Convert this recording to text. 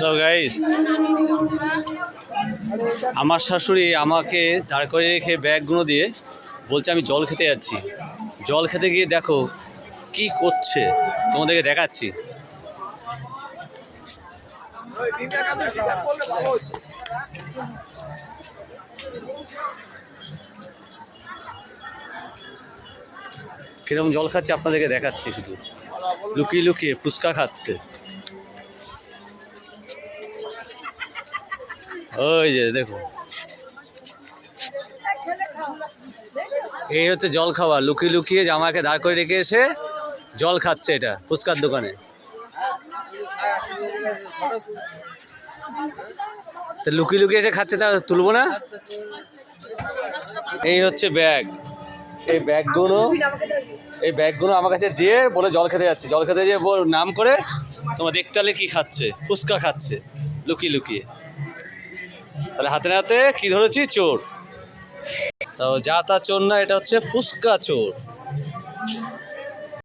Guys আমার শাশুড়ি আমাকে দাঁড় করে রেখে ব্যাগগুলো দিয়ে বলছে আমি জল খেতে যাচ্ছি। জল খেতে গিয়ে দেখো কি করছে। তোমাদেরকে দেখাচ্ছি। কীরকম জল খাচ্ছে আপনাদেরকে দেখাচ্ছি শুধু। লুকিয়ে লুকিয়ে ফুচকা খাচ্ছে। ওই যে দেখো। এই হচ্ছে জল খাওয়া। লুকিয়ে লুকিয়ে জামাকে দাঁড় করে রেখে এসে জল খাচ্ছে এটা, ফুচকার দোকানে। তো লুকিয়ে লুকিয়ে এসে খাচ্ছে তা তুলবো না? এই হচ্ছে ব্যাগ। এই ব্যাগগুলো এই ব্যাগগুলো আমার কাছে দিয়ে বলে জল খেতে যাচ্ছে। জল খেতে যেয়ে নাম করে তোমার দেখতে হলে কি খাচ্ছে? ফুচকা খাচ্ছে, লুকিয়ে লুকিয়ে। তাহলে হাতে হাতে কি ধরেছি? চোর। তো যা তা চোর না, এটা হচ্ছে ফুসকা চোর।